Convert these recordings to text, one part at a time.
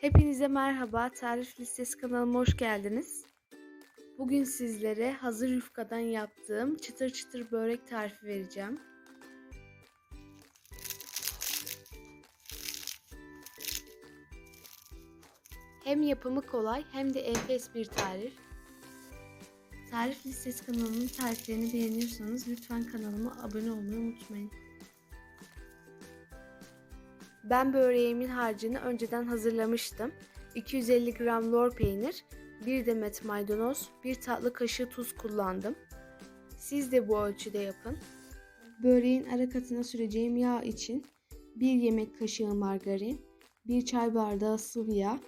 Hepinize merhaba. Tarif Listesi kanalıma hoş geldiniz. Bugün sizlere hazır yufkadan yaptığım çıtır çıtır börek tarifi vereceğim. Hem yapımı kolay hem de enfes bir tarif. Tarif Listesi kanalımın tariflerini beğeniyorsanız lütfen kanalıma abone olmayı unutmayın. Ben böreğimin harcını önceden hazırlamıştım. 250 gram lor peynir, 1 demet maydanoz, 1 tatlı kaşığı tuz kullandım. Siz de bu ölçüde yapın. Böreğin ara katına süreceğim yağ için 1 yemek kaşığı margarin, 1 çay bardağı sıvı yağ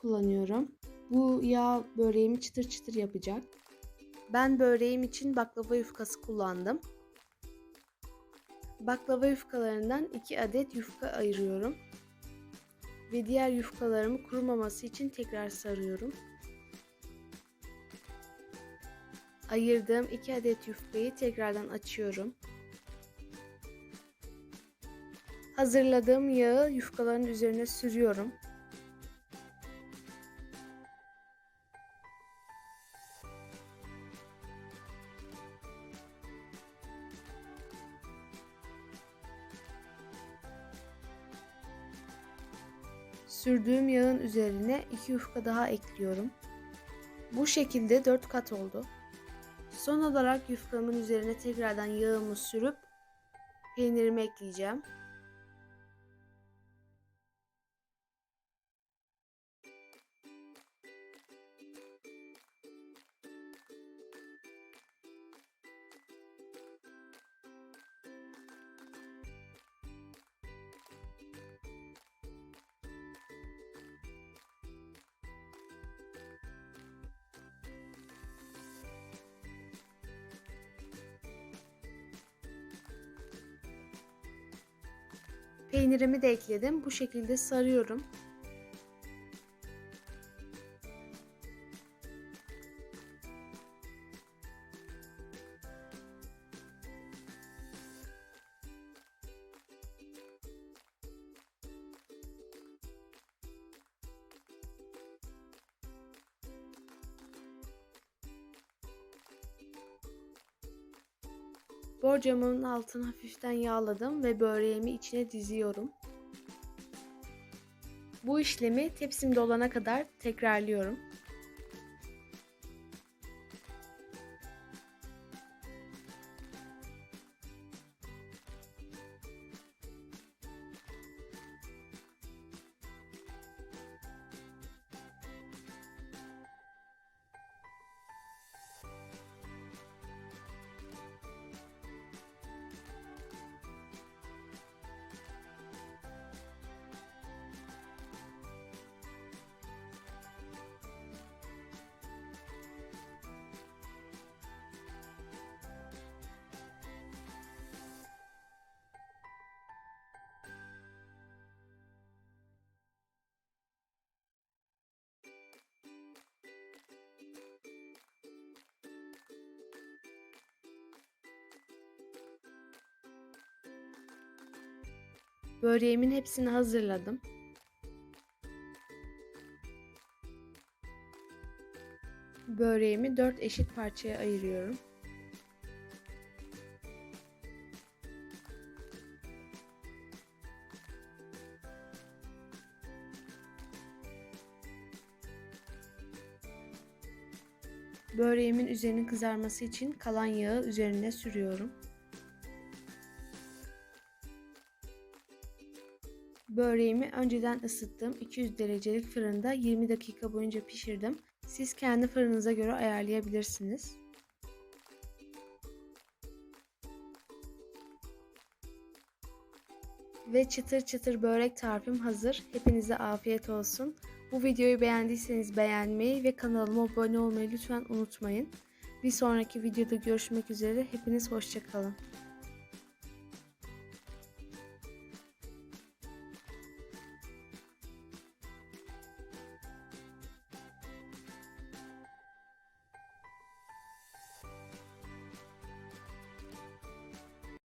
kullanıyorum. Bu yağ böreğimi çıtır çıtır yapacak. Ben böreğim için baklava yufkası kullandım. Baklava yufkalarından 2 adet yufka ayırıyorum. Ve diğer yufkalarımı kurumaması için tekrar sarıyorum. Ayırdığım 2 adet yufkayı tekrardan açıyorum. Hazırladığım yağı yufkaların üzerine sürüyorum. Sürdüğüm yağın üzerine 2 yufka daha ekliyorum. Bu şekilde 4 kat oldu. Son olarak yufkamın üzerine tekrardan yağımı sürüp peynirimi ekleyeceğim. Peynirimi de ekledim. Bu şekilde sarıyorum. Borcamın altını hafiften yağladım ve böreğimi içine diziyorum. Bu işlemi tepsim dolana kadar tekrarlıyorum. Böreğimin hepsini hazırladım. Böreğimi 4 eşit parçaya ayırıyorum. Böreğimin üzerinin kızarması için kalan yağı üzerine sürüyorum. Böreğimi önceden ısıttım. 200 derecelik fırında 20 dakika boyunca pişirdim. Siz kendi fırınıza göre ayarlayabilirsiniz. Ve çıtır çıtır börek tarifim hazır. Hepinize afiyet olsun. Bu videoyu beğendiyseniz beğenmeyi ve kanalıma abone olmayı lütfen unutmayın. Bir sonraki videoda görüşmek üzere. Hepiniz hoşçakalın.